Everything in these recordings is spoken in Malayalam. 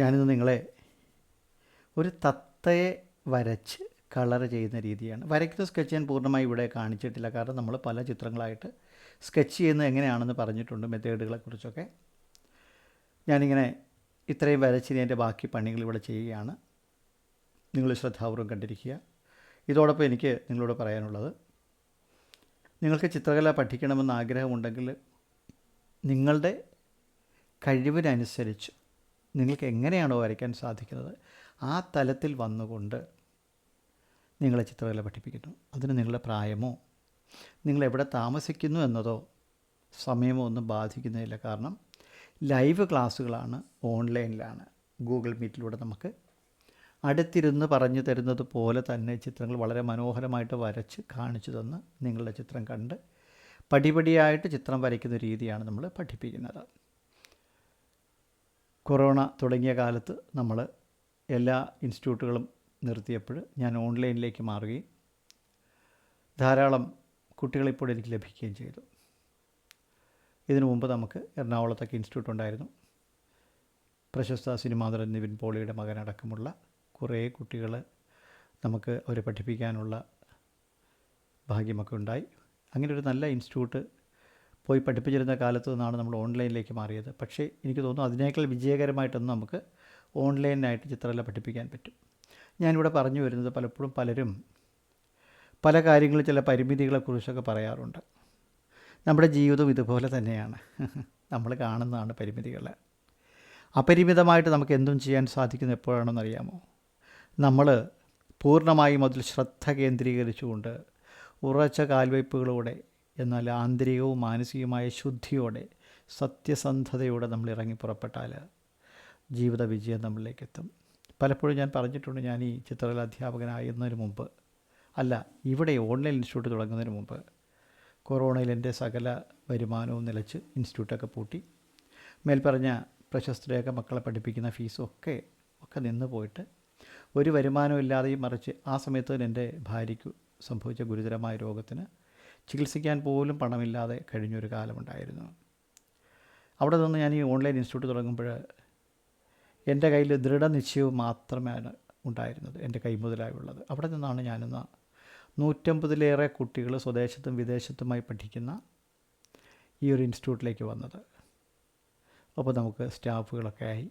ഞാനിന്ന് നിങ്ങളെ ഒരു തത്തയെ വരച്ച് കളർ ചെയ്യുന്ന രീതിയാണ്. വരയ്ക്കുന്ന സ്കെച്ച് ഞാൻ പൂർണമായി ഇവിടെ കാണിച്ചിട്ടില്ല. കാരണം നമ്മൾ പല ചിത്രങ്ങളായിട്ട് സ്കെച്ച് ചെയ്യുന്നത് എങ്ങനെയാണെന്ന് പറഞ്ഞിട്ടുണ്ട് മെത്തേഡുകളെക്കുറിച്ചൊക്കെ ഞാനിങ്ങനെ ഇത്രയും വരച്ചിനി എന്റെ ബാക്കി പണികൾ ഇവിടെ ചെയ്യുകയാണ്. നിങ്ങൾ ശ്രദ്ധാപൂർവം കണ്ടിരിക്കുക. ഇതോടൊപ്പം എനിക്ക് നിങ്ങളോട് പറയാനുള്ളത് നിങ്ങൾക്ക് ചിത്രകല പഠിക്കണമെന്ന് ആഗ്രഹമുണ്ടെങ്കിൽ നിങ്ങളുടെ കഴിവിനനുസരിച്ച് നിങ്ങൾക്ക് എങ്ങനെയാണോ വരയ്ക്കാൻ സാധിക്കുന്നത് ആ തലത്തിൽ വന്നുകൊണ്ട് നിങ്ങളെ ചിത്രകല പഠിപ്പിക്കുന്നു. അതിന് നിങ്ങളുടെ പ്രായമോ നിങ്ങളെവിടെ താമസിക്കുന്നു എന്നതോ സമയമോ ഒന്നും ബാധിക്കുന്നില്ല കാരണം ലൈവ് ക്ലാസ്സുകളാണ് ഓൺലൈനിലാണ്. ഗൂഗിൾ മീറ്റിലൂടെ നമുക്ക് അടുത്തിരുന്ന് പറഞ്ഞു തരുന്നത് പോലെ തന്നെ ചിത്രങ്ങൾ വളരെ മനോഹരമായിട്ട് വരച്ച് കാണിച്ചു തന്ന് നിങ്ങളുടെ ചിത്രം കണ്ട് പടിപടിയായിട്ട് ചിത്രം വരയ്ക്കുന്ന രീതിയാണ് നമ്മൾ പഠിപ്പിക്കുന്നത്. കൊറോണ തുടങ്ങിയ കാലത്ത് നമ്മൾ എല്ലാ ഇൻസ്റ്റിറ്റ്യൂട്ടുകളും നിർത്തിയപ്പോൾ ഞാൻ ഓൺലൈനിലേക്ക് മാറുകയും ധാരാളം കുട്ടികളിപ്പോൾ എനിക്ക് ലഭിക്കുകയും ചെയ്തു. ഇതിനു മുമ്പ് നമുക്ക് എറണാകുളത്തൊക്കെ ഇൻസ്റ്റിറ്റ്യൂട്ട് ഉണ്ടായിരുന്നു. പ്രശസ്ത സിനിമാ നടൻ നിവിൻ പോളിയുടെ മകനടക്കമുള്ള കുറേ കുട്ടികൾ നമുക്ക് അവരെ പഠിപ്പിക്കാനുള്ള ഭാഗ്യമൊക്കെ ഉണ്ടായി. അങ്ങനെ ഒരു നല്ല ഇൻസ്റ്റിറ്റ്യൂട്ട് പോയി പഠിപ്പിച്ചിരുന്ന കാലത്ത് നിന്നാണ് നമ്മൾ ഓൺലൈനിലേക്ക് മാറിയത്. പക്ഷേ എനിക്ക് തോന്നുന്നു അതിനേക്കാൾ വിജയകരമായിട്ടൊന്നും നമുക്ക് ഓൺലൈനായിട്ട് ചിത്രകല പഠിപ്പിക്കാൻ പറ്റും. ഞാനിവിടെ പറഞ്ഞു വരുന്നത് പലപ്പോഴും പലരും പല കാര്യങ്ങളും ചില പരിമിതികളെക്കുറിച്ചൊക്കെ പറയാറുണ്ട്. നമ്മുടെ ജീവിതം ഇതുപോലെ തന്നെയാണ്. നമ്മൾ കാണുന്നതാണ് പരിമിതികൾ. അപരിമിതമായിട്ട് നമുക്ക് എന്തും ചെയ്യാൻ സാധിക്കുന്ന എപ്പോഴാണെന്ന് അറിയാമോ? നമ്മൾ പൂർണമായും അതിൽ ശ്രദ്ധ കേന്ദ്രീകരിച്ചുകൊണ്ട് ഉറച്ച കാൽവയ്പ്പുകളോടെ എന്നാൽ ആന്തരികവും മാനസികമായ ശുദ്ധിയോടെ സത്യസന്ധതയോടെ നമ്മൾ ഇറങ്ങി പുറപ്പെട്ടാൽ ജീവിത വിജയം നമ്മളിലേക്ക് എത്തും. പലപ്പോഴും ഞാൻ പറഞ്ഞിട്ടുണ്ട് ഞാൻ ഈ ചിത്രകല അധ്യാപകനായിരുന്നതിന് മുമ്പ് അല്ല ഇവിടെ ഓൺലൈൻ ഇൻസ്റ്റിറ്റ്യൂട്ട് തുടങ്ങുന്നതിന് മുമ്പ് കൊറോണയിൽ എന്റെ സകല വരുമാനവും നിലച്ച് ഇൻസ്റ്റിറ്റ്യൂട്ടൊക്കെ പൂട്ടി. മേൽപ്പറഞ്ഞ പ്രശസ്തരെയൊക്കെ മക്കളെ പഠിപ്പിക്കുന്ന ഫീസും ഒക്കെ ഒക്കെ നിന്ന് പോയിട്ട് ഒരു വരുമാനവും ഇല്ലാതെയും മറിച്ച് ആ സമയത്ത് എന്റെ ഭാര്യയ്ക്ക് സംഭവിച്ച ഗുരുതരമായ രോഗത്തിന് ചികിത്സിക്കാൻ പോലും പണമില്ലാതെ കഴിഞ്ഞൊരു കാലമുണ്ടായിരുന്നു. അവിടെ നിന്ന് ഞാൻ ഈ ഓൺലൈൻ ഇൻസ്റ്റിറ്റ്യൂട്ട് തുടങ്ങുമ്പോൾ എന്റെ കയ്യിൽ ദൃഢനിശ്ചയവും മാത്രമാണ് ഉണ്ടായിരുന്നത് എന്റെ കൈമുതലായുള്ളത് അവിടെ നിന്നാണ് ഞാനിന്ന് നൂറ്റമ്പതിലേറെ കുട്ടികൾ സ്വദേശത്തും വിദേശത്തുമായി പഠിക്കുന്ന ഈ ഒരു ഇൻസ്റ്റിറ്റ്യൂട്ടിലേക്ക് വന്നത്. അപ്പോൾ നമുക്ക് സ്റ്റാഫുകളൊക്കെ ആയി.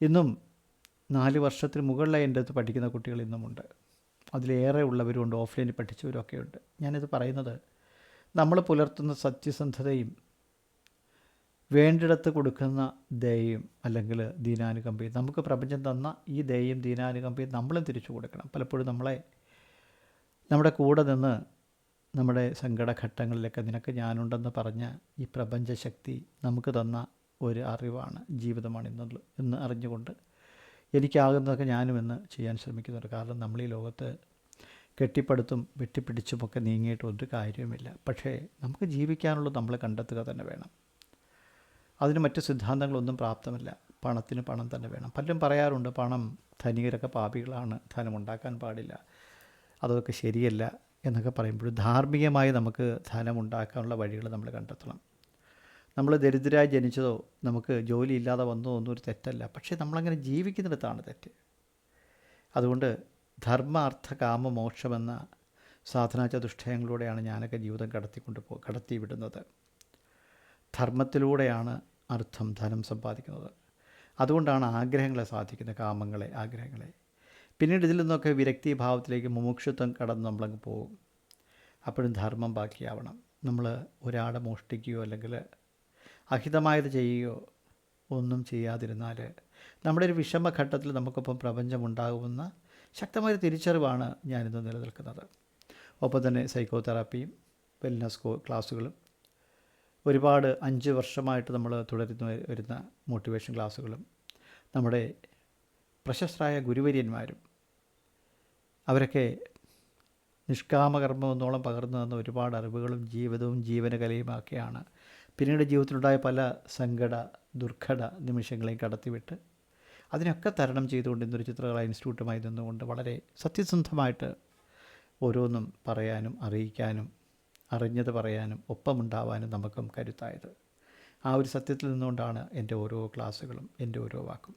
ഇന്നും നാല് വർഷത്തിന് മുകളിലായി എന്റെ അടുത്ത് പഠിക്കുന്ന കുട്ടികൾ ഇന്നുമുണ്ട്. അതിലേറെ ഉള്ളവരുമുണ്ട് ഓഫ്ലൈനിൽ പഠിച്ചവരൊക്കെ ഉണ്ട് ഞാനിത് പറയുന്നത് നമ്മൾ പുലർത്തുന്ന സത്യസന്ധതയും വേണ്ടിടത്ത് കൊടുക്കുന്ന ദയയും അല്ലെങ്കിൽ ദീനാനുകമ്പയും നമുക്ക് പ്രപഞ്ചം തന്ന ഈ ദയയും ദീനാനുകമ്പയും നമ്മളും തിരിച്ചു കൊടുക്കണം. പലപ്പോഴും നമ്മളെ നമ്മുടെ കൂടെ നിന്ന് നമ്മുടെ സങ്കടഘട്ടങ്ങളിലൊക്കെ നിനക്ക് ഞാനുണ്ടെന്ന് പറഞ്ഞ ഈ പ്രപഞ്ചശക്തി നമുക്ക് തന്ന ഒരു അറിവാണ് ജീവിതമാണ് എന്നുള്ള എന്ന് അറിഞ്ഞുകൊണ്ട് എനിക്കാകുന്നതൊക്കെ ഞാനും ഇന്ന് ചെയ്യാൻ ശ്രമിക്കുന്നുണ്ട്. കാരണം നമ്മൾ ഈ ലോകത്ത് കെട്ടിപ്പടുത്തും വെട്ടിപ്പിടിച്ചുമൊക്കെ നീങ്ങിയിട്ട് ഒരു കാര്യവുമില്ല. പക്ഷേ നമുക്ക് ജീവിക്കാനുള്ളത് നമ്മൾ കണ്ടെത്തുക തന്നെ വേണം. അതിന് മറ്റ് സിദ്ധാന്തങ്ങളൊന്നും പ്രാപ്തമല്ല. പണത്തിന് പണം തന്നെ വേണം. പലരും പറയാറുണ്ട് പണം ധനികരൊക്കെ പാപികളാണ്. ധനം ഉണ്ടാക്കാൻ പാടില്ല. അതൊക്കെ ശരിയല്ല എന്നൊക്കെ പറയുമ്പോഴും ധാർമ്മികമായി നമുക്ക് ധനം ഉണ്ടാക്കാനുള്ള വഴികൾ നമ്മൾ കണ്ടെത്തണം. നമ്മൾ ദരിദ്രരായി ജനിച്ചതോ നമുക്ക് ജോലി ഇല്ലാതെ വന്നതോ ഒന്നും ഒരു തെറ്റല്ല. പക്ഷേ നമ്മളങ്ങനെ ജീവിക്കുന്നിടത്താണ് തെറ്റ്. അതുകൊണ്ട് ധർമ്മ അർത്ഥ കാമ മോക്ഷമെന്ന സാധനാ ചതുഷ്ടയങ്ങളിലൂടെയാണ് ഞാനൊക്കെ ജീവിതം കടത്തിക്കൊണ്ട് പോ കടത്തി വിടുന്നത് ധർമ്മത്തിലൂടെയാണ് അർത്ഥം ധനം സമ്പാദിക്കുന്നത്. അതുകൊണ്ടാണ് ആഗ്രഹങ്ങളെ സാധിക്കുന്നത് കാമങ്ങളെ ആഗ്രഹങ്ങളെ. പിന്നീട് ഇതിൽ നിന്നൊക്കെ വിരക്തി ഭാവത്തിലേക്ക് മുമുക്ഷത്വം കടന്ന് നമ്മളങ്ങ് പോകും. അപ്പോഴും ധർമ്മം ബാക്കിയാവണം. നമ്മൾ ഒരാളെ മോഷ്ടിക്കുകയോ അല്ലെങ്കിൽ അഹിതമായത് ചെയ്യുകയോ ഒന്നും ചെയ്യാതിരുന്നാൽ നമ്മുടെ ഒരു വിഷമഘട്ടത്തിൽ നമുക്കൊപ്പം പ്രപഞ്ചമുണ്ടാകുമെന്ന ശക്തമായ തിരിച്ചറിവാണ് ഞാനിന്ന് നിലനിൽക്കുന്നത്. ഒപ്പം തന്നെ സൈക്കോ തെറാപ്പിയും വെൽനസ് ക്ലാസ്സുകളും ഒരുപാട് അഞ്ച് വർഷമായിട്ട് നമ്മൾ തുടരുന്ന വരുന്ന മോട്ടിവേഷൻ ക്ലാസ്സുകളും നമ്മുടെ പ്രശസ്തരായ ഗുരുവര്യന്മാരും അവരൊക്കെ നിഷ്കാമകർമ്മം എന്നോളം പകർന്നു തന്ന ഒരുപാട് അറിവുകളും ജീവിതവും ജീവനകലയുമൊക്കെയാണ് പിന്നീട് ജീവിതത്തിലുണ്ടായ പല സങ്കട ദുർഘട നിമിഷങ്ങളെയും കടത്തിവിട്ട് അതിനൊക്കെ തരണം ചെയ്തുകൊണ്ട് ഇന്നൊരു ചിത്രകലാ ഇൻസ്റ്റിറ്റ്യൂട്ടുമായി നിന്നുകൊണ്ട് വളരെ സത്യസന്ധമായിട്ട് ഓരോന്നും പറയാനും അറിയിക്കാനും അറിഞ്ഞത് പറയാനും ഒപ്പമുണ്ടാവാനും നമുക്കും കരുത്തായത്. ആ ഒരു സത്യത്തിൽ നിന്നുകൊണ്ടാണ് എന്റെ ഓരോ ക്ലാസ്സുകളും എന്റെ ഓരോ വാക്കും.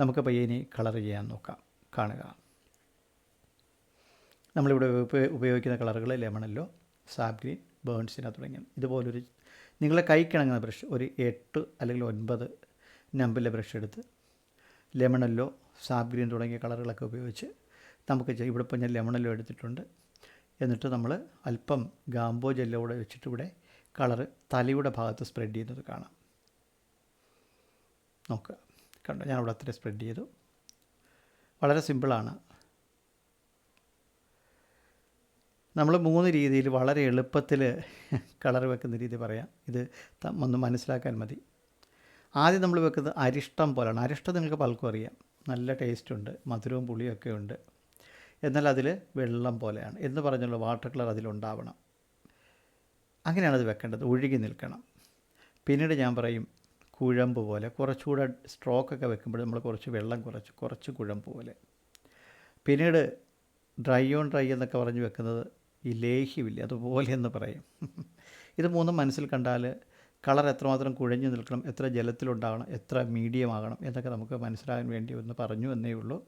നമുക്ക് പയ്യനെ കളർ ചെയ്യാൻ നോക്കാം. കാണുക. നമ്മളിവിടെ ഉപ- ഉപയോഗിക്കുന്ന കളറുകൾ ലെമണല്ലോ സാബ് ഗ്രീൻ ബേൺസിന തുടങ്ങിയ ഇതുപോലൊരു നിങ്ങളെ കൈക്കിണങ്ങുന്ന ബ്രഷ് ഒരു എട്ട് അല്ലെങ്കിൽ ഒൻപത് നമ്പിലെ ബ്രഷ് എടുത്ത് ലെമണല്ലോ സാബ് ഗ്രീൻ തുടങ്ങിയ കളറുകളൊക്കെ ഉപയോഗിച്ച് നമുക്ക് ഇവിടെ ഇപ്പോൾ ഞാൻ ലെമണല്ലോ എടുത്തിട്ടുണ്ട്. എന്നിട്ട് നമ്മൾ അല്പം ഗാംബോ ജെല്ലോ കൂടെ വെച്ചിട്ട് ഇവിടെ കളറ് തലയുടെ ഭാഗത്ത് സ്പ്രെഡ് ചെയ്യുന്നത് കാണാം. നോക്കുക. കണ്ടോ? ഞാൻ അത്രയും അത്ര സ്പ്രെഡ് ചെയ്തു. വളരെ സിമ്പിളാണ് നമ്മൾ മൂന്ന് രീതിയിൽ വളരെ എളുപ്പത്തിൽ കളർ വെക്കുന്ന രീതി പറയാം. ഇത് ഒന്ന് മനസ്സിലാക്കാൻ മതി. ആദ്യം നമ്മൾ വെക്കുന്നത് അരിഷ്ടം പോലെയാണ് അരിഷ്ടം നിങ്ങൾക്ക് പലർക്കും അറിയാം. നല്ല ടേസ്റ്റുണ്ട് മധുരവും പുളിയൊക്കെ ഉണ്ട്. എന്നാൽ അതിൽ വെള്ളം പോലെയാണ്. എന്ന് പറഞ്ഞുള്ള വാട്ടർ കളർ അതിലുണ്ടാവണം അങ്ങനെയാണ് അത് വെക്കേണ്ടത്. ഒഴുകി നിൽക്കണം. പിന്നീട് ഞാൻ പറയും കുഴമ്പ് പോലെ. കുറച്ചുകൂടെ സ്ട്രോക്കൊക്കെ വെക്കുമ്പോൾ നമ്മൾ കുറച്ച് വെള്ളം കുറച്ച് കുറച്ച് കുഴമ്പ് പോലെ. പിന്നീട് ഡ്രൈ ഓൺ ഡ്രൈ എന്നൊക്കെ പറഞ്ഞ് വെക്കുന്നത് ഈ ലേഹ്യമില്ല അതുപോലെ എന്ന് പറയും. ഇത് മൂന്നും മനസ്സിൽ കണ്ടാൽ കളർ എത്രമാത്രം കുഴഞ്ഞു നിൽക്കണം എത്ര ജലത്തിലുണ്ടാകണം എത്ര മീഡിയം ആകണം എന്നൊക്കെ നമുക്ക് മനസ്സിലാകാൻ വേണ്ടി ഒന്ന് പറഞ്ഞു എന്നേ ഉള്ളൂ.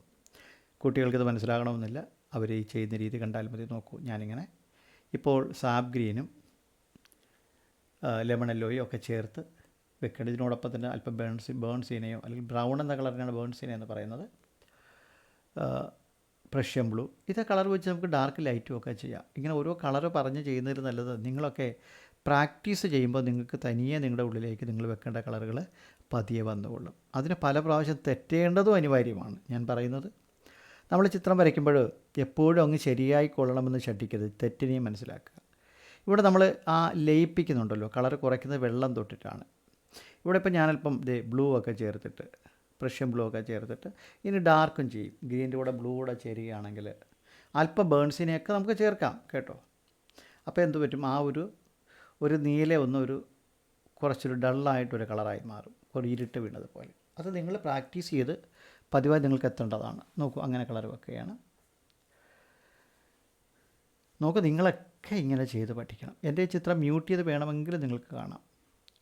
കുട്ടികൾക്കിത് മനസ്സിലാകണമെന്നില്ല. അവർ ഈ ചെയ്യുന്ന രീതി കണ്ടാൽ മതി. നോക്കൂ ഞാനിങ്ങനെ. ഇപ്പോൾ സാബ് ഗ്രീനും ലെമൺ എല്ലോയും ഒക്കെ ചേർത്ത് വെക്കേണ്ടത് ഇതിനോടൊപ്പം തന്നെ അല്പം ബേൺസി ബേൺസീനയോ അല്ലെങ്കിൽ ബ്രൗൺ എന്ന കളറിനാണ് ബേൺസീന എന്ന് പറയുന്നത്. പ്രഷ്യം ബ്ലൂ. ഇത് കളർ വെച്ച് നമുക്ക് ഡാർക്ക് ലൈറ്റും ഒക്കെ ചെയ്യാം. ഇങ്ങനെ ഓരോ കളർ പറഞ്ഞ് ചെയ്യുന്നതിൽ നല്ലത് നിങ്ങളൊക്കെ പ്രാക്ടീസ് ചെയ്യുമ്പോൾ നിങ്ങൾക്ക് തനിയെ നിങ്ങളുടെ ഉള്ളിലേക്ക് നിങ്ങൾ വെക്കേണ്ട കളറുകൾ പതിയെ വന്നുകൊള്ളും. അതിന് പല പ്രാവശ്യം തെറ്റേണ്ടതും അനിവാര്യമാണ്. ഞാൻ പറയുന്നത് നമ്മൾ ചിത്രം വരയ്ക്കുമ്പോൾ എപ്പോഴും അങ്ങ് ശരിയായി കൊള്ളണമെന്ന് ശഠിക്കരുത്. തെറ്റിനെയും മനസ്സിലാക്കുക. ഇവിടെ നമ്മൾ ആ ലയിപ്പിക്കുന്നുണ്ടല്ലോ. കളർ കുറയ്ക്കുന്നത് വെള്ളം തൊട്ടിട്ടാണ്. ഇവിടെ ഇപ്പോൾ ഞാനല്പം ബ്ലൂ ഒക്കെ ചേർത്തിട്ട് പ്രഷ്യൻ ബ്ലൂ ഒക്കെ ചേർത്തിട്ട് ഇനി ഡാർക്കും ചെയ്യും. ഗ്രീന്റെ കൂടെ ബ്ലൂ കൂടെ ചേരുകയാണെങ്കിൽ അല്പം ബേൺസിനെയൊക്കെ നമുക്ക് ചേർക്കാം കേട്ടോ. അപ്പോൾ എന്ത് പറ്റും? ആ ഒരു ഒരു നീല ഒന്ന് ഒരു കുറച്ചൊരു ഡള്ളായിട്ടൊരു കളറായി മാറും. ഒരു ഇരുട്ട് വീണതുപോലെ അത് നിങ്ങൾ പ്രാക്ടീസ് ചെയ്ത് പതിവായി നിങ്ങൾക്ക് എത്തേണ്ടതാണ്. നോക്കൂ അങ്ങനെ കളർ വെക്കുകയാണ്. നോക്കൂ നിങ്ങളൊക്കെ ഇങ്ങനെ ചെയ്ത് പഠിക്കണം. എന്റെ ചിത്രം മ്യൂട്ട് ചെയ്ത് വേണമെങ്കിൽ നിങ്ങൾക്ക് കാണാം.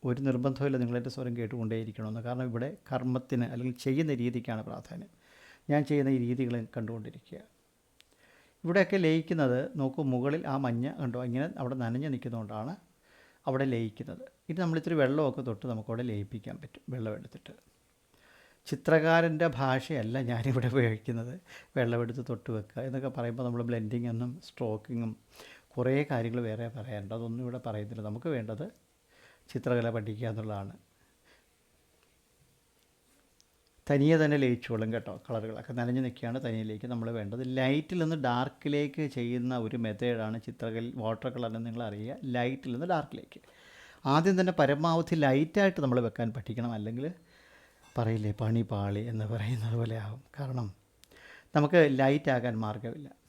ഒരു നിർബന്ധമില്ല നിങ്ങളെന്റെ സ്വരം കേട്ടുകൊണ്ടേയിരിക്കണമെന്ന്. കാരണം ഇവിടെ കർമ്മത്തിന് അല്ലെങ്കിൽ ചെയ്യുന്ന രീതിക്കാണ് പ്രാധാന്യം. ഞാൻ ചെയ്യുന്ന ഈ രീതികൾ കണ്ടുകൊണ്ടിരിക്കുക. ഇവിടെയൊക്കെ ലയിക്കുന്നത് നോക്കൂ മുകളിൽ ആ മഞ്ഞ കണ്ടോ? ഇങ്ങനെ അവിടെ നനഞ്ഞ് നിൽക്കുന്നതുകൊണ്ടാണ് അവിടെ ലയിക്കുന്നത്. ഇനി നമ്മളിത്തിരി വെള്ളമൊക്കെ തൊട്ട് നമുക്കവിടെ ലയിപ്പിക്കാൻ പറ്റും വെള്ളമെടുത്തിട്ട് ചിത്രകാരന്റെ ഭാഷയല്ല ഞാനിവിടെ ഉപയോഗിക്കുന്നത്. വെള്ളമെടുത്ത് തൊട്ട് വെക്കുക എന്നൊക്കെ പറയുമ്പോൾ നമ്മൾ ബ്ലെൻഡിങ് എന്നും സ്ട്രോക്കിങ്ങും കുറേ കാര്യങ്ങൾ വേറെ പറയാനുണ്ട്. അതൊന്നും ഇവിടെ പറയുന്നില്ല. നമുക്ക് വേണ്ടത് ചിത്രകല പഠിക്കുക എന്നുള്ളതാണ്. തനിയെ തന്നെ ലയിച്ചോളും കേട്ടോ കളറുകളൊക്കെ. നനഞ്ഞു നിൽക്കുകയാണ് തനിയിലേക്ക്. നമ്മൾ വേണ്ടത് ലൈറ്റിൽ നിന്ന് ഡാർക്കിലേക്ക് ചെയ്യുന്ന ഒരു മെത്തേഡാണ് ചിത്രകൽ വാട്ടർ കളർ എന്ന് നിങ്ങൾ അറിയുക. ലൈറ്റിൽ നിന്ന് ഡാർക്കിലേക്ക്. ആദ്യം തന്നെ പരമാവധി ലൈറ്റായിട്ട് നമ്മൾ വെക്കാൻ പഠിക്കണം. അല്ലെങ്കിൽ പറയില്ലേ പണി പാളി എന്ന് പറയുന്നത് പോലെ ആകും കാരണം നമുക്ക് ലൈറ്റ് ആകാൻ മാർഗമില്ല.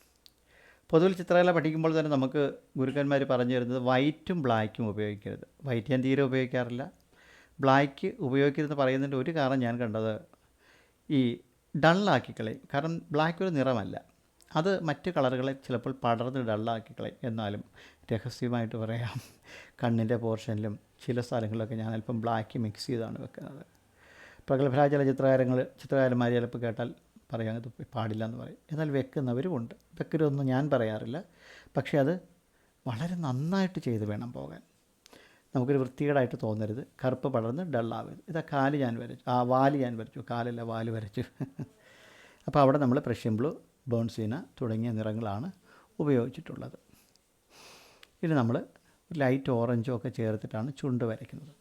പൊതുവിൽ ചിത്രകല പഠിക്കുമ്പോൾ തന്നെ നമുക്ക് ഗുരുക്കന്മാർ പറഞ്ഞു തരുന്നത് വൈറ്റും ബ്ലാക്കും ഉപയോഗിക്കരുത്. വൈറ്റ് ഞാൻ തീരെ ഉപയോഗിക്കാറില്ല. ബ്ലാക്ക് ഉപയോഗിക്കരുതെന്ന് പറയുന്നതിന്റെ ഒരു കാരണം ഞാൻ കണ്ടത് ഈ ഡള്ളാക്കി കളയും. കാരണം ബ്ലാക്ക് ഒരു നിറമല്ല. അത് മറ്റ് കളറുകളെ ചിലപ്പോൾ പടർന്ന് ഡള്ളാക്കി കളയും. എന്നാലും രഹസ്യമായിട്ട് പറയാം കണ്ണിന്റെ പോർഷനിലും ചില സ്ഥലങ്ങളിലൊക്കെ ഞാൻ അല്പം ബ്ലാക്ക് മിക്സ് ചെയ്താണ് വെക്കുന്നത്. പ്രഗത്ഭരായ ചില ചിത്രകാരങ്ങൾ ചിത്രകാരന്മാർ ചിലപ്പോൾ കേട്ടാൽ പറയാൻ ഇത് പാടില്ല എന്ന് പറയും. എന്നാൽ വെക്കുന്നവരുമുണ്ട്. വെക്കരുതെന്ന് ഞാൻ പറയാറില്ല. പക്ഷേ അത് വളരെ നന്നായിട്ട് ചെയ്ത് വേണം പോകാൻ. നമുക്കൊരു വൃത്തികേടായിട്ട് തോന്നരുത്. കറുപ്പ് പടർന്ന് ഡള്ളാവരുത്. ഇതാ കാൽ ഞാൻ വരച്ചു. ആ വാൽ ഞാൻ വരച്ചു. കാലല്ല വാൽ വരച്ചു. അപ്പോൾ അവിടെ നമ്മൾ പ്രഷ്യൻ ബ്ലൂ ബേൺസീന തുടങ്ങിയ നിറങ്ങളാണ് ഉപയോഗിച്ചിട്ടുള്ളത്. ഇനി നമ്മൾ ലൈറ്റ് ഓറഞ്ചോ ഒക്കെ ചേർത്തിട്ടാണ് ചുണ്ട് വരയ്ക്കുന്നത്.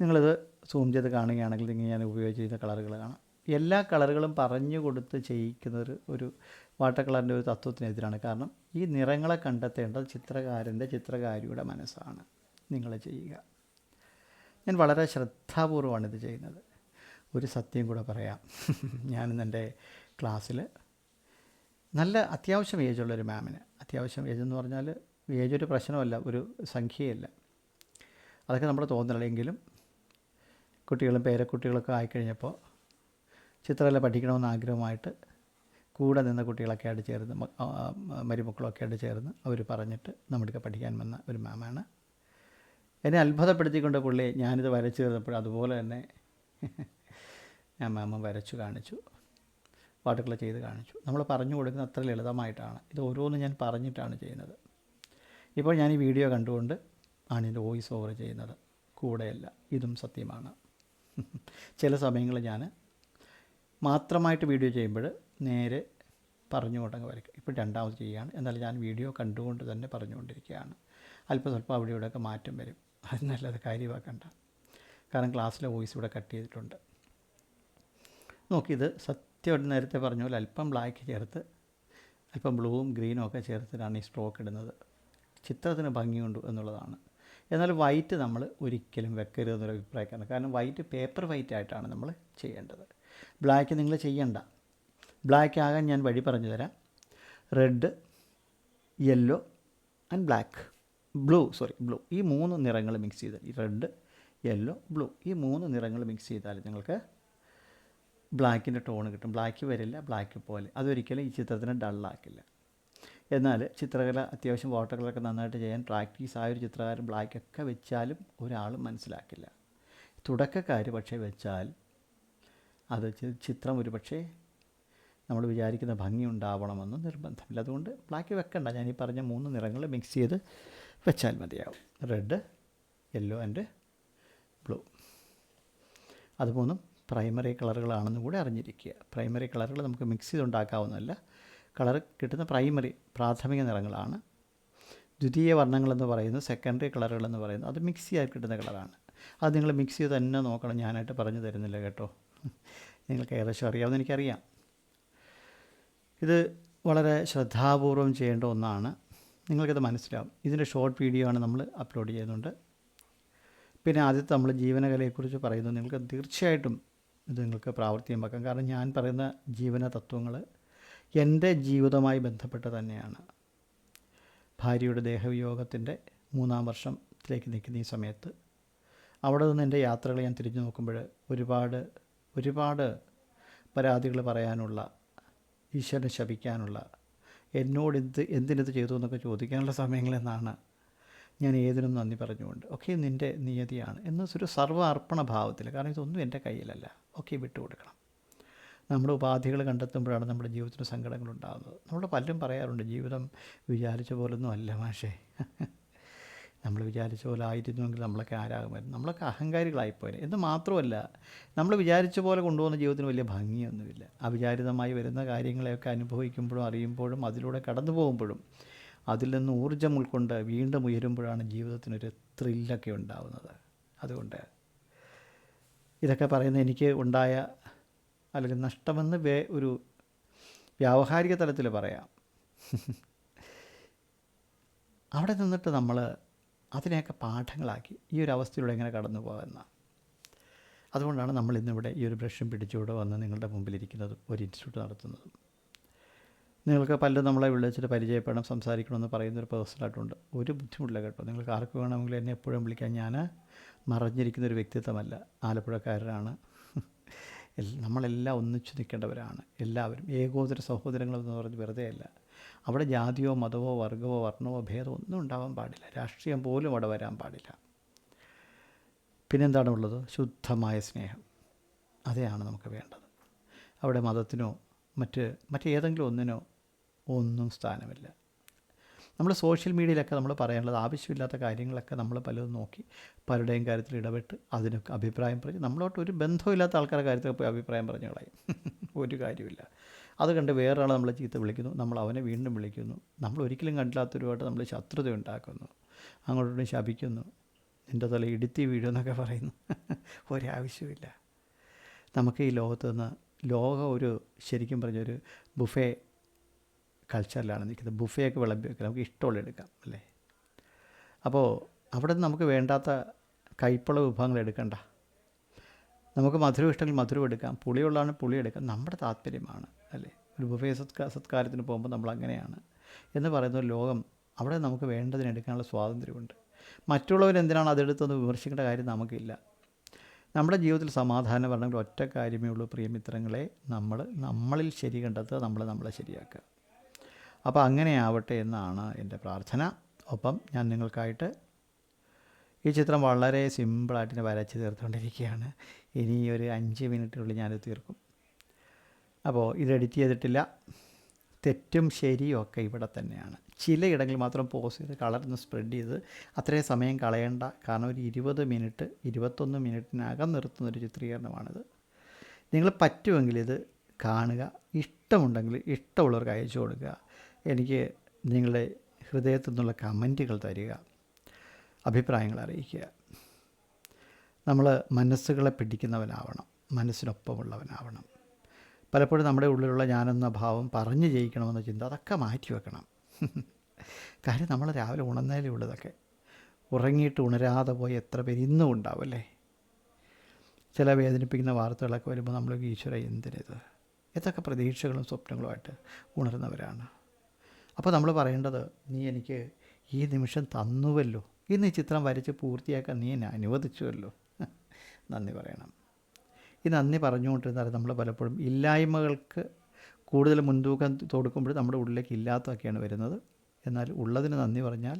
നിങ്ങളിത് സൂം ചെയ്ത് കാണുകയാണെങ്കിൽ ഇങ്ങനെ ഞാൻ ഉപയോഗിച്ച് ചെയ്ത കളറുകൾ കാണാം. എല്ലാ കളറുകളും പറഞ്ഞു കൊടുത്ത് ചെയ്യിക്കുന്ന ഒരു ഒരു വാട്ടർ കളറിന്റെ ഒരു തത്വത്തിനെതിരാണ്. കാരണം ഈ നിറങ്ങളെ കണ്ടെത്തേണ്ടത് ചിത്രകാരന്റെ ചിത്രകാരിയുടെ മനസ്സാണ്. നിങ്ങൾ ചെയ്യുക. ഞാൻ വളരെ ശ്രദ്ധാപൂർവമാണ് ഇത് ചെയ്യുന്നത്. ഒരു സത്യം കൂടെ പറയാം. ഞാനിന്ന് എന്റെ ക്ലാസ്സിൽ നല്ല അത്യാവശ്യം ഏജുള്ളൊരു മാമിന് അത്യാവശ്യം ഏജ് എന്ന് പറഞ്ഞാൽ ഏജ് ഒരു പ്രശ്നമല്ല ഒരു സംഖ്യയല്ല. അതൊക്കെ നമ്മൾ തോന്നലെങ്കിലും കുട്ടികളും പേരക്കുട്ടികളൊക്കെ ആയിക്കഴിഞ്ഞപ്പോൾ ചിത്രകല പഠിക്കണമെന്ന് ആഗ്രഹമായിട്ട് കൂടെ നിന്ന കുട്ടികളൊക്കെ ആയിട്ട് ചേർന്ന് മരുമക്കളൊക്കെ ആയിട്ട് ചേർന്ന് അവർ പറഞ്ഞിട്ട് നമ്മുടെ പഠിക്കാൻ വന്ന ഒരു മാമാണ്. എന്നെ അത്ഭുതപ്പെടുത്തിക്കൊണ്ട് പുള്ളി ഞാനിത് വരച്ചു തീർന്നപ്പോൾ അതുപോലെ തന്നെ ഞാൻ മാമ വരച്ചു കാണിച്ചു. വാട്ടർ ചെയ്ത് കാണിച്ചു. നമ്മൾ പറഞ്ഞു കൊടുക്കുന്ന അത്ര ലളിതമായിട്ടാണ്. ഇത് ഓരോന്നും ഞാൻ പറഞ്ഞിട്ടാണ് ചെയ്യുന്നത്. ഇപ്പോൾ ഞാൻ ഈ വീഡിയോ കണ്ടുകൊണ്ട് ആണ് ഇതിന്റെ വോയിസ് ഓവർ ചെയ്യുന്നത്. കൂടെയല്ല. ഇതും സത്യമാണ്. ചില സമയങ്ങളിൽ ഞാൻ മാത്രമായിട്ട് വീഡിയോ ചെയ്യുമ്പോൾ നേരെ പറഞ്ഞു കൊണ്ടങ്ങ് വരയ്ക്കും ഇപ്പോൾ രണ്ടാമത് ചെയ്യുകയാണ്. എന്നാൽ ഞാൻ വീഡിയോ കണ്ടുകൊണ്ട് തന്നെ പറഞ്ഞുകൊണ്ടിരിക്കുകയാണ്. അല്പം സ്വല്പം അവിടെ ഇവിടെയൊക്കെ മാറ്റം വരും. അത് നല്ലത് കാര്യമാക്കണ്ട. കാരണം ക്ലാസ്സിലെ വോയിസ് ഇവിടെ കട്ട് ചെയ്തിട്ടുണ്ട്. നോക്കിയത് സത്യമായിട്ട് നേരത്തെ പറഞ്ഞ പോലെ അല്പം ബ്ലാക്ക് ചേർത്ത് അല്പം ബ്ലൂവും ഗ്രീനും ഒക്കെ ചേർത്തിട്ടാണ് ഈ സ്ട്രോക്ക് ഇടുന്നത്. ചിത്രത്തിന് ഭംഗിയുണ്ട് എന്നുള്ളതാണ്. എന്നാൽ വൈറ്റ് നമ്മൾ ഒരിക്കലും വെക്കരുതെന്നൊരു അഭിപ്രായക്കാണ് കാരണം വൈറ്റ് പേപ്പർ വൈറ്റ് ആയിട്ടാണ് നമ്മൾ ചെയ്യേണ്ടത്. ബ്ലാക്ക് നിങ്ങൾ ചെയ്യണ്ട. ബ്ലാക്ക് ആകാൻ ഞാൻ വഴി പറഞ്ഞു തരാം. Red yellow and black blue sorry blue ഈ മൂന്ന് നിറങ്ങൾ മിക്സ് ചെയ്താൽ ഈ റെഡ് യെല്ലോ ബ്ലൂ ഈ മൂന്ന് നിറങ്ങൾ മിക്സ് ചെയ്താൽ നിങ്ങൾക്ക് ബ്ലാക്കിന്റെ ടോൺ കിട്ടും. ബ്ലാക്ക് വരില്ല ബ്ലാക്ക് പോലെ. അതൊരിക്കലും ഈ ചിത്രത്തിനെ ഡള്ളാക്കില്ല എന്നാൽ ചിത്രകല അത്യാവശ്യം വാട്ടർ കളറൊക്കെ നന്നായിട്ട് ചെയ്യാൻ പ്രാക്ടീസ് ആയൊരു ചിത്രകാരൻ ബ്ലാക്കൊക്കെ വെച്ചാലും ഒരാൾ മനസ്സിലാക്കില്ല. തുടക്കക്കാർ പക്ഷേ വെച്ചാൽ അത് ചിത്രം ഒരു പക്ഷേ നമ്മൾ വിചാരിക്കുന്ന ഭംഗി ഉണ്ടാവണമെന്ന് നിർബന്ധമില്ല. അതുകൊണ്ട് ബ്ലാക്ക് വെക്കണ്ട. ഞാൻ ഈ പറഞ്ഞ മൂന്ന് നിറങ്ങൾ മിക്സ് ചെയ്ത് വെച്ചാൽ മതിയാവും. റെഡ് യെല്ലോ ആൻഡ് ബ്ലൂ അത് മൂന്നും പ്രൈമറി കളറുകളാണെന്ന് കൂടെ അറിഞ്ഞിരിക്കുക. പ്രൈമറി കളറുകൾ നമുക്ക് മിക്സ് ചെയ്തുണ്ടാക്കാവുന്നതല്ല. കളർ കിട്ടുന്ന പ്രൈമറി പ്രാഥമിക നിറങ്ങളാണ്. ദ്വിതീയ വർണങ്ങളെന്ന് പറയുന്നത് സെക്കൻഡറി കളറുകളെന്ന് പറയുന്നത് അത് മിക്സ് ചെയ്യാൻ കിട്ടുന്ന കളറാണ്. അത് നിങ്ങൾ മിക്സ് ചെയ്ത് തന്നെ നോക്കണം. ഞാനായിട്ട് പറഞ്ഞു തരുന്നില്ല കേട്ടോ. നിങ്ങൾക്ക് ഏകദേശം അറിയാമെന്ന് എനിക്കറിയാം. ഇത് വളരെ ശ്രദ്ധാപൂർവം ചെയ്യേണ്ട ഒന്നാണ്. നിങ്ങൾക്കത് മനസ്സിലാവും. ഇതിന്റെ ഷോർട്ട് വീഡിയോ ആണ് നമ്മൾ അപ്ലോഡ് ചെയ്യുന്നുണ്ട്. പിന്നെ ആദ്യത്തെ നമ്മൾ ജീവനകലയെക്കുറിച്ച് പറയുന്നത് നിങ്ങൾക്ക് തീർച്ചയായിട്ടും ഇത് നിങ്ങൾക്ക് പ്രാവർത്തികമാക്കാം. കാരണം ഞാൻ പറയുന്ന ജീവന തത്വങ്ങൾ എന്റെ ജീവിതവുമായി ബന്ധപ്പെട്ട് തന്നെയാണ്. ഭാര്യയുടെ ദേഹവിയോഗത്തിന്റെ മൂന്നാം വർഷത്തിലേക്ക് നിൽക്കുന്ന ഈ സമയത്ത് അവിടെ നിന്ന് എന്റെ യാത്രകൾ ഞാൻ തിരിഞ്ഞു നോക്കുമ്പോൾ ഒരുപാട് ഒരുപാട് പരാതികൾ പറയാനുള്ള ഈശ്വരനെ ശപിക്കാനുള്ള എന്നോട് എന്ത് എന്തിനത് ചെയ്തു എന്നൊക്കെ ചോദിക്കാനുള്ള സമയങ്ങളെന്നാണ് ഞാൻ ഏതിനും നന്ദി പറഞ്ഞുകൊണ്ട് ഒക്കെ നിന്റെ നിയതിയാണ്. എന്ന് ഒരു സർവ അർപ്പണ ഭാവത്തിൽ കാരണം ഇതൊന്നും എന്റെ കയ്യിലല്ല. ഒക്കെ വിട്ടുകൊടുക്കണം. നമ്മുടെ ഉപാധികൾ കണ്ടെത്തുമ്പോഴാണ് നമ്മുടെ ജീവിതത്തിന് സങ്കടങ്ങളുണ്ടാകുന്നത്. നമ്മൾ പലരും പറയാറുണ്ട് ജീവിതം വിചാരിച്ച പോലൊന്നും അല്ല മാഷേ. നമ്മൾ വിചാരിച്ച പോലെ ആയിരുന്നുവെങ്കിൽ നമ്മളൊക്കെ ആരാകുമായിരുന്നു. നമ്മളൊക്കെ അഹങ്കാരികളായിപ്പോയത് എന്ന് മാത്രമല്ല നമ്മൾ വിചാരിച്ച പോലെ കൊണ്ടുപോകുന്ന ജീവിതത്തിന് വലിയ ഭംഗിയൊന്നുമില്ല. അവിചാരിതമായി വരുന്ന കാര്യങ്ങളെയൊക്കെ അനുഭവിക്കുമ്പോഴും അറിയുമ്പോഴും അതിലൂടെ കടന്നു പോകുമ്പോഴും അതിൽ നിന്ന് ഊർജം ഉൾക്കൊണ്ട് വീണ്ടും ഉയരുമ്പോഴാണ് ജീവിതത്തിനൊരു ത്രില്ലൊക്കെ ഉണ്ടാവുന്നത്. അതുകൊണ്ട് ഇതൊക്കെ പറയുന്ന എനിക്ക് ഉണ്ടായ അല്ലെങ്കിൽ നഷ്ടമെന്ന് വേ ഒരു വ്യാവഹാരിക തലത്തിൽ പറയാം. അവിടെ നിന്നിട്ട് നമ്മൾ അതിനെയൊക്കെ പാഠങ്ങളാക്കി ഈ ഒരു അവസ്ഥയിലൂടെ എങ്ങനെ കടന്നു പോകുന്ന അതുകൊണ്ടാണ് നമ്മൾ ഇന്നിവിടെ ഈ ഒരു ബ്രഷും പിടിച്ചുകൂടെ വന്ന് നിങ്ങളുടെ മുമ്പിലിരിക്കുന്നതും ഒരു ഇൻസ്റ്റിറ്റ്യൂട്ട് നടത്തുന്നതും. നിങ്ങൾക്ക് പലരും നമ്മളെ വിളിച്ചിട്ട് പരിചയപ്പെടണം സംസാരിക്കണമെന്ന് പറയുന്നൊരു പേഴ്സണായിട്ടുണ്ട്. ഒരു ബുദ്ധിമുട്ടില്ല കേട്ടോ. നിങ്ങൾക്ക് ആർക്ക് വേണമെങ്കിലും എന്നെ എപ്പോഴും വിളിക്കാൻ ഞാൻ മറഞ്ഞിരിക്കുന്ന ഒരു വ്യക്തിത്വമല്ല. ആലപ്പുഴക്കാരനാണ്. നമ്മളെല്ലാം ഒന്നിച്ചു നിൽക്കേണ്ടവരാണ്. എല്ലാവരും ഏകോദര സഹോദരങ്ങളെന്ന് പറഞ്ഞ് വെറുതെ അല്ല അവിടെ ജാതിയോ മതമോ വർഗമോ വർണമോ ഭേദമോ ഒന്നും ഉണ്ടാവാൻ പാടില്ല. രാഷ്ട്രീയം പോലും അവിടെ വരാൻ പാടില്ല. പിന്നെന്താണ് ഉള്ളത്? ശുദ്ധമായ സ്നേഹം. അതെയാണ് നമുക്ക് വേണ്ടത്. അവിടെ മതത്തിനോ മറ്റ് മറ്റേതെങ്കിലും ഒന്നിനോ ഒന്നും സ്ഥാനമില്ല. നമ്മൾ സോഷ്യൽ മീഡിയയിലൊക്കെ നമ്മൾ പറയാനുള്ളത് ആവശ്യമില്ലാത്ത കാര്യങ്ങളൊക്കെ നമ്മൾ പലതും നോക്കി പലരുടെയും കാര്യത്തിൽ ഇടപെട്ട് അതിനൊക്കെ അഭിപ്രായം പറഞ്ഞ് നമ്മളോട്ട് ഒരു ബന്ധമില്ലാത്ത ആൾക്കാരുടെ കാര്യത്തിൽ പോയി അഭിപ്രായം പറഞ്ഞു ഒരു കാര്യമില്ല അത് കണ്ട് വേറൊരാൾ നമ്മളെ ചീത്ത വിളിക്കുന്നു നമ്മൾ അവനെ വീണ്ടും വിളിക്കുന്നു. നമ്മൾ ഒരിക്കലും കണ്ടില്ലാത്തൊരുമായിട്ട് നമ്മൾ ശത്രുത ഉണ്ടാക്കുന്നു. അങ്ങോട്ടും ശപിക്കുന്നു. നിന്റെ തല ഇടുത്തി വീഴുമെന്നൊക്കെ പറയുന്നു. ഒരാവശ്യമില്ല നമുക്ക് ഈ ലോകത്ത് നിന്ന് ലോകം ഒരു ശരിക്കും പറഞ്ഞൊരു ബുഫേ കൾച്ചറിലാണ് നിൽക്കുന്നത്. ബുഫേയൊക്കെ വിളമ്പി വെക്കുക. നമുക്ക് ഇഷ്ടമുള്ള എടുക്കാം അല്ലേ? അപ്പോൾ അവിടെ നമുക്ക് വേണ്ടാത്ത കൈപ്പുള്ള വിഭവങ്ങൾ എടുക്കണ്ട. നമുക്ക് മധുരം ഇഷ്ടമെങ്കിൽ മധുരം എടുക്കാം. പുളിയുള്ളതാണ് പുളി എടുക്കാം. നമ്മുടെ താല്പര്യമാണ് അല്ലേ? ഒരു ബുഫേ സത്കാ സത്കാരത്തിന് പോകുമ്പോൾ നമ്മൾ അങ്ങനെയാണ് എന്ന് പറയുന്ന ലോകം അവിടെ നമുക്ക് വേണ്ടതിന് എടുക്കാനുള്ള സ്വാതന്ത്ര്യമുണ്ട്. മറ്റുള്ളവർ എന്തിനാണ് അതെടുത്തെന്ന് വിമർശിക്കേണ്ട കാര്യം നമുക്കില്ല. നമ്മുടെ ജീവിതത്തിൽ സമാധാനം പറഞ്ഞെങ്കിൽ ഒറ്റ കാര്യമേ ഉള്ളൂ പ്രിയമിത്രങ്ങളെ നമ്മൾ നമ്മളിൽ ശരി കണ്ടെത്തുക നമ്മൾ നമ്മളെ ശരിയാക്കുക. അപ്പോൾ അങ്ങനെ ആവട്ടെ എന്നാണ് എന്റെ പ്രാർത്ഥന. ഒപ്പം ഞാൻ നിങ്ങൾക്കായിട്ട് ഈ ചിത്രം വളരെ സിമ്പിളായിട്ട് ഞാൻ വരച്ച് തീർത്തുകൊണ്ടിരിക്കുകയാണ്. ഇനി ഒരു അഞ്ച് മിനിറ്റിനുള്ളിൽ ഞാനത് തീർക്കും. അപ്പോൾ ഇത് എഡിറ്റ് ചെയ്തിട്ടില്ല. തെറ്റും ശരിയും ഒക്കെ ഇവിടെ തന്നെയാണ്. ചില ഇടങ്ങളിൽ മാത്രം പോസ് ചെയ്ത് കളർന്ന് സ്പ്രെഡ് ചെയ്ത് അത്രയും സമയം കളയണ്ട. കാരണം ഒരു ഇരുപത് മിനിറ്റ് ഇരുപത്തൊന്ന് മിനിറ്റിനകം നിർത്തുന്ന ഒരു ചിത്രീകരണമാണിത്. നിങ്ങൾ പറ്റുമെങ്കിൽ ഇത് കാണുക. ഇഷ്ടമുണ്ടെങ്കിൽ ഇഷ്ടമുള്ളവർക്ക് അയച്ചു കൊടുക്കുക. എനിക്ക് നിങ്ങളുടെ ഹൃദയത്തിൽ നിന്നുള്ള കമന്റുകൾ തരിക. അഭിപ്രായങ്ങൾ അറിയിക്കുക നമ്മൾ മനസ്സുകളെ പിടിക്കുന്നവനാവണം മനസ്സിനൊപ്പമുള്ളവനാവണം. പലപ്പോഴും നമ്മുടെ ഉള്ളിലുള്ള ഞാനെന്ന ഭാവം പറഞ്ഞു ജയിക്കണമെന്ന ചിന്ത അതൊക്കെ മാറ്റി വെക്കണം. കാര്യം നമ്മൾ രാവിലെ ഉണർന്നതിലേ ഉള്ളതൊക്കെ ഉറങ്ങിയിട്ട് ഉണരാതെ പോയി എത്ര പേര് ഇന്നും ഉണ്ടാവും അല്ലേ? ചില വേദനിപ്പിക്കുന്ന വാർത്തകളൊക്കെ വരുമ്പോൾ നമ്മൾ ഈശ്വര എന്തിനിത്? ഇതൊക്കെ പ്രതീക്ഷകളും സ്വപ്നങ്ങളുമായിട്ട് ഉണർന്നവരാണ്. അപ്പോൾ നമ്മൾ പറയേണ്ടത് നീ എനിക്ക് ഈ നിമിഷം തന്നുവല്ലോ. ഇന്ന് ഈ ചിത്രം വരച്ച് പൂർത്തിയാക്കാൻ നീ എന്നെ അനുവദിച്ചുവല്ലോ. നന്ദി പറയണം. ഈ നന്ദി പറഞ്ഞുകൊണ്ടിരുന്നാൽ നമ്മൾ പലപ്പോഴും ഇല്ലായ്മകൾക്ക് കൂടുതൽ മുൻതൂക്കം കൊടുക്കുമ്പോൾ നമ്മുടെ ഉള്ളിലേക്ക് ഇല്ലാത്തതൊക്കെയാണ് വരുന്നത്. എന്നാൽ ഉള്ളതിന് നന്ദി പറഞ്ഞാൽ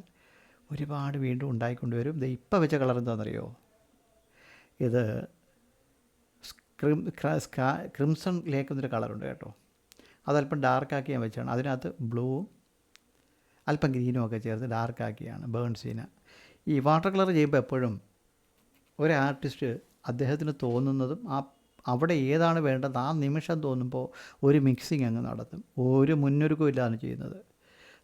ഒരുപാട് വീണ്ടും ഉണ്ടായിക്കൊണ്ടുവരും ഇത് ഇപ്പം വെച്ച കളർ എന്താണെന്നറിയോ ഇത് ക്രിം ക്രിംസൺ ലേക്ക് എന്നൊരു കളറുണ്ട് കേട്ടോ. അതല്പം ഡാർക്കാക്കി ഞാൻ വെച്ചാണ് അതിനകത്ത് ബ്ലൂവും അല്പം ഗ്രീനും ഒക്കെ ചേർത്ത് ഡാർക്കാക്കിയാണ് ബേൺസീന ഈ വാട്ടർ കളർ ചെയ്യുമ്പോൾ എപ്പോഴും ഒരു ആർട്ടിസ്റ്റ് അദ്ദേഹത്തിന് തോന്നുന്നതും ആ അവിടെ ഏതാണ് വേണ്ടത് ആ നിമിഷം തോന്നുമ്പോൾ ഒരു മിക്സിങ് അങ്ങ് നടത്തും. ഒരു മുന്നൊരുക്കവും ഇല്ലാതെ ചെയ്യുന്നത്.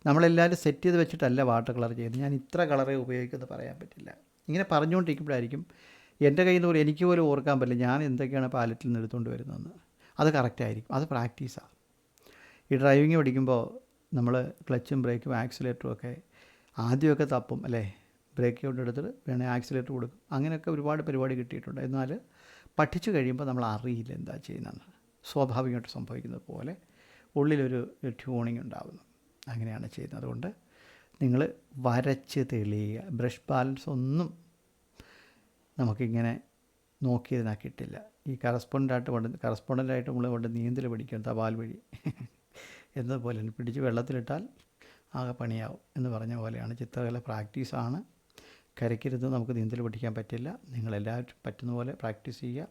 നമ്മളെല്ലാവരും സെറ്റ് ചെയ്ത് വെച്ചിട്ടല്ല വാട്ടർ കളർ ചെയ്യുന്നത്. ഞാൻ ഇത്ര കളറേ ഉപയോഗിക്കുമെന്ന് പറയാൻ പറ്റില്ല. ഇങ്ങനെ പറഞ്ഞുകൊണ്ടിരിക്കുമ്പോഴായിരിക്കും എന്റെ കയ്യിൽ നിന്ന് എനിക്ക് പോലും ഓർക്കാൻ പറ്റില്ല ഞാൻ എന്തൊക്കെയാണ് പാലറ്റിൽ നിന്ന് എടുത്തുകൊണ്ട് വരുന്നതെന്ന്. അത് കറക്റ്റായിരിക്കും അത് പ്രാക്ടീസാണ് ഈ ഡ്രൈവിങ് പഠിക്കുമ്പോൾ നമ്മൾ ക്ലച്ചും ബ്രേക്കും ആക്സിലേറ്ററും ഒക്കെ ആദ്യമൊക്കെ തപ്പും അല്ലേ? ബ്രേക്ക് ഔട്ട് എടുത്തിട്ട് വേണേൽ ആക്സിലേറ്റർ കൊടുക്കും. അങ്ങനെയൊക്കെ ഒരുപാട് പരിപാടി കിട്ടിയിട്ടുണ്ട്. എന്നാൽ പഠിച്ചു കഴിയുമ്പോൾ നമ്മൾ അറിയില്ല എന്താ ചെയ്യുന്നതെന്ന്. സ്വാഭാവികമായിട്ട് സംഭവിക്കുന്നത് പോലെ ഉള്ളിലൊരു ട്യൂണിങ് ഉണ്ടാകുന്നു അങ്ങനെയാണ് ചെയ്യുന്നത്. അതുകൊണ്ട് നിങ്ങൾ വരച്ച് തെളിയുക. ബ്രഷ് ബാലൻസ് ഒന്നും നമുക്കിങ്ങനെ നോക്കിയതിനാ കിട്ടില്ല ഈ കറസ്പോണ്ടന്റായിട്ട് കൊണ്ട് കറസ്പോണ്ടന്റായിട്ട് നമ്മൾ കൊണ്ട് നീന്തൽ പഠിക്കും തപാൽ വഴി എന്നതുപോലെ പിടിച്ച് വെള്ളത്തിലിട്ടാൽ ആകെ പണിയാവും എന്ന് പറഞ്ഞ പോലെയാണ് ചിത്രകല പ്രാക്ടീസാണ്. കരയ്ക്കരുത് നമുക്ക് നീന്തൽ പഠിക്കാൻ പറ്റില്ല. നിങ്ങളെല്ലാവരും പറ്റുന്ന പോലെ പ്രാക്ടീസ് ചെയ്യുക.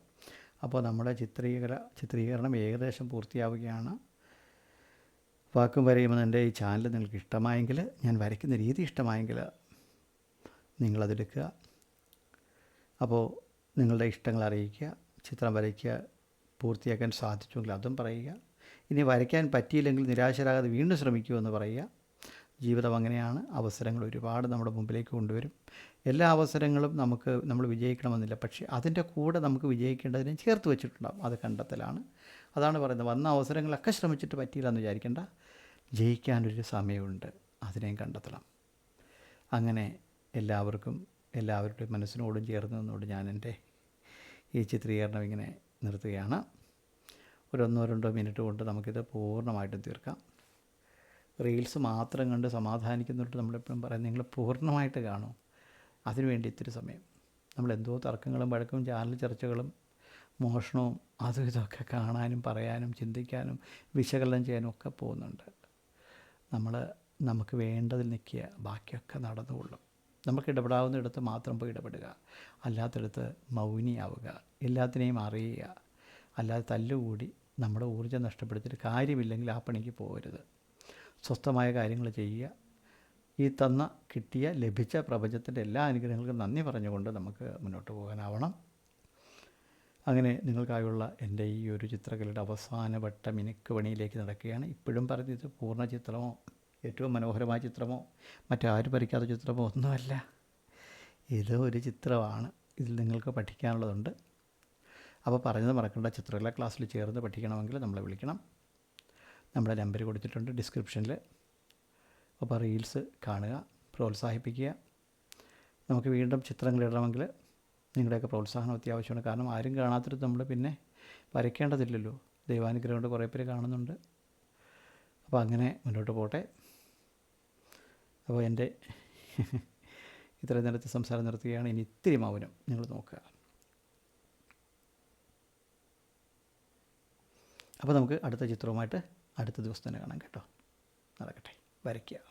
അപ്പോൾ നമ്മുടെ ചിത്രീകര ചിത്രീകരണം ഏകദേശം പൂർത്തിയാവുകയാണ്. വാക്കും വരയുമെന്ന് എന്റെ ഈ ചാനൽ നിങ്ങൾക്ക് ഇഷ്ടമായെങ്കിൽ ഞാൻ വരയ്ക്കുന്ന രീതി ഇഷ്ടമായെങ്കിൽ നിങ്ങളതെടുക്കുക. അപ്പോൾ നിങ്ങളുടെ ഇഷ്ടങ്ങൾ അറിയിക്കുക ചിത്രം വരയ്ക്കുക പൂർത്തിയാക്കാൻ സാധിച്ചുവെങ്കിൽ അതും പറയുക. ഇനി വരയ്ക്കാൻ പറ്റിയില്ലെങ്കിൽ നിരാശരാകാതെ വീണ്ടും ശ്രമിക്കുമെന്ന് പറയുക. ജീവിതം അങ്ങനെയാണ്. അവസരങ്ങൾ ഒരുപാട് നമ്മുടെ മുമ്പിലേക്ക് കൊണ്ടുവരും. എല്ലാ അവസരങ്ങളും നമുക്ക് നമ്മൾ വിജയിക്കണമെന്നില്ല. പക്ഷേ അതിന്റെ കൂടെ നമുക്ക് വിജയിക്കേണ്ടതിനെ ചേർത്ത് വെച്ചിട്ടുണ്ടാകും അത് കണ്ടെത്തലാണ്. അതാണ് പറയുന്നത്. വന്ന അവസരങ്ങളൊക്കെ ശ്രമിച്ചിട്ട് പറ്റിയില്ല എന്ന് വിചാരിക്കേണ്ട. ജയിക്കാനൊരു സമയമുണ്ട്. അതിനെയും കണ്ടെത്തണം. അങ്ങനെ എല്ലാവർക്കും എല്ലാവരുടെയും മനസ്സിനോടും ചേർന്ന് നിന്നോട് ഞാൻ എന്റെ ഈ ചിത്രീകരണം ഇങ്ങനെ നിർത്തുകയാണ്. ഒരു ഒന്നോ രണ്ടോ മിനിറ്റ് കൊണ്ട് നമുക്കിത് പൂർണമായിട്ടും തീർക്കാം. റീൽസ് മാത്രം കണ്ട് സമാധാനിക്കുന്നിട്ട് നമ്മളെപ്പോഴും പറയാം നിങ്ങൾ പൂർണമായിട്ട് കാണും. അതിനുവേണ്ടി ഇത്തിരി സമയം. നമ്മൾ എന്തോ തർക്കങ്ങളും വഴക്കും ചാനൽ ചർച്ചകളും മോഷണവും അതും ഇതൊക്കെ കാണാനും പറയാനും ചിന്തിക്കാനും വിശകലനം ചെയ്യാനും ഒക്കെ പോകുന്നുണ്ട്. നമ്മൾ നമുക്ക് വേണ്ടതിൽ നിൽക്കുക. ബാക്കിയൊക്കെ നടന്നുകൊള്ളും. നമുക്ക് ഇടപെടാവുന്നിടത്ത് മാത്രം പോയി ഇടപെടുക. അല്ലാത്തടത്ത് മൗനിയാവുക. എല്ലാത്തിനെയും അറിയുക. അല്ലാതെ തല്ലുകൂടി നമ്മുടെ ഊർജം നഷ്ടപ്പെടുത്തിയിട്ട് കാര്യമില്ലെങ്കിൽ ആ പണിക്ക് പോകരുത്. സ്വസ്ഥമായ കാര്യങ്ങൾ ചെയ്യുക. ഈ തന്ന കിട്ടിയ ലഭിച്ച പ്രപഞ്ചത്തിന്റെ എല്ലാ അനുഗ്രഹങ്ങൾക്കും നന്ദി പറഞ്ഞുകൊണ്ട് നമുക്ക് മുന്നോട്ട് പോകാനാവണം. അങ്ങനെ നിങ്ങൾക്കായുള്ള എന്റെ ഈ ഒരു ചിത്രകലയുടെ അവസാനവട്ട മിനുക്ക് പണിയിലേക്ക് നടക്കുകയാണ്. ഇപ്പോഴും പറഞ്ഞത് പൂർണ ചിത്രമോ ഏറ്റവും മനോഹരമായ ചിത്രമോ മറ്റാരും വരയ്ക്കാത്ത ചിത്രമോ ഒന്നുമല്ല. ഇത് ഒരു ചിത്രമാണ്. ഇതിൽ നിങ്ങൾക്ക് പഠിക്കാനുള്ളതുണ്ട്. അപ്പോൾ പറഞ്ഞത് മറക്കേണ്ട. ചിത്രകല ക്ലാസ്സിൽ ചേർന്ന് പഠിക്കണമെങ്കിൽ നമ്മളെ വിളിക്കണം. നമ്മുടെ നമ്പർ കൊടുത്തിട്ടുണ്ട് ഡിസ്ക്രിപ്ഷനിൽ അപ്പോൾ റീൽസ് കാണുക പ്രോത്സാഹിപ്പിക്കുക. നമുക്ക് വീണ്ടും ചിത്രങ്ങൾ ഇടണമെങ്കിൽ നിങ്ങളുടെയൊക്കെ പ്രോത്സാഹനം അത്യാവശ്യമാണ്. കാരണം ആരും കാണാത്തിടത്ത് നമ്മൾ പിന്നെ വരയ്ക്കേണ്ടതില്ലല്ലോ. ദൈവാനുഗ്രഹം കൊണ്ട് കുറേ പേര് കാണുന്നുണ്ട്. അപ്പോൾ അങ്ങനെ മുന്നോട്ട് പോട്ടെ. അപ്പോൾ എന്റെ ഇത്രയും നേരത്തെ സംസാരം നിർത്തുകയാണ്. ഇനി ഇത്തിരി മൗനം നിങ്ങൾ നോക്കുക. അപ്പോൾ നമുക്ക് അടുത്ത ചിത്രവുമായിട്ട് അടുത്ത ദിവസം തന്നെ കാണാം കേട്ടോ. നടക്കട്ടെ. വരയ്ക്കുക.